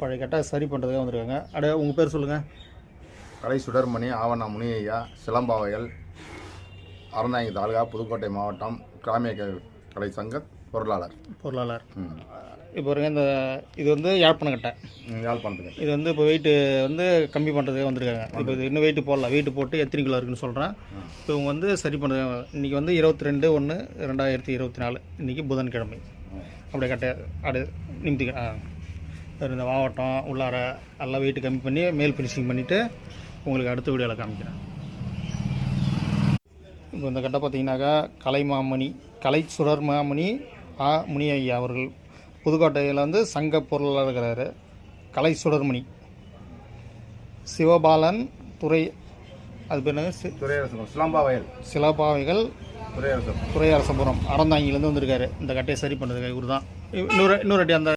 பழைய கட்டை சரி பண்ணுறதுக்காக வந்திருக்காங்க. அட உங்கள் பேர் சொல்லுங்கள் கலை சுடர்மணி ஆவண முனியையா சிலம்பாவையல் அறந்தாங்கி தாலுகா புதுக்கோட்டை மாவட்டம் கிராமிய கலை சங்க பொருளாளர். பொருளாளர். இப்போ பாருங்க இந்த இது வந்து யாழ்ப்பாண கட்டை. ம், யாழ்ப்பாணத்துக்கு. இது வந்து இப்போ வெயிட்டு வந்து கம்மி பண்ணுறதுக்காக வந்திருக்காங்க. இப்போ இது இன்னும் வெயிட்டு போடலாம் வெயிட்டு போட்டு எத்தனை கிலோ இருக்குன்னு சொல்கிறேன் இப்போ இவங்க வந்து சரி பண்ணுறது இன்றைக்கி வந்து இருபத்தி ரெண்டு ஒன்று ரெண்டாயிரத்தி இருபத்தி நாலு இன்றைக்கி புதன்கிழமை. அப்படியே கட்டை அடு நிமித்தி இந்த மாவட்டம் உள்ளார எல்லாம் வெயிட்டு கம்மி பண்ணி மேல் ஃபினிஷிங் பண்ணிவிட்டு உங்களுக்கு அடுத்த வீடியோவில் காமிக்கிறேன். இப்போ இந்த கட்டை பார்த்தீங்கன்னாக்கா கலைமாமணி கலை சுடர் மாமணி ஆ முனி ஐயா அவர்கள் புதுக்கோட்டையில் வந்து சங்க பொருளாளர் இருக்கிறாரு. கலை சுடர்மணி சிவபாலன் துறை அது பேர் என்னங்க சி- துறையரசு துறையரசபுரம் அறந்தாங்கிலேருந்து வந்திருக்காரு. இந்த கட்டையை சரி பண்ணுறதுக்கு இவர் தான் இன்னொரு இன்னொரு அடி அந்த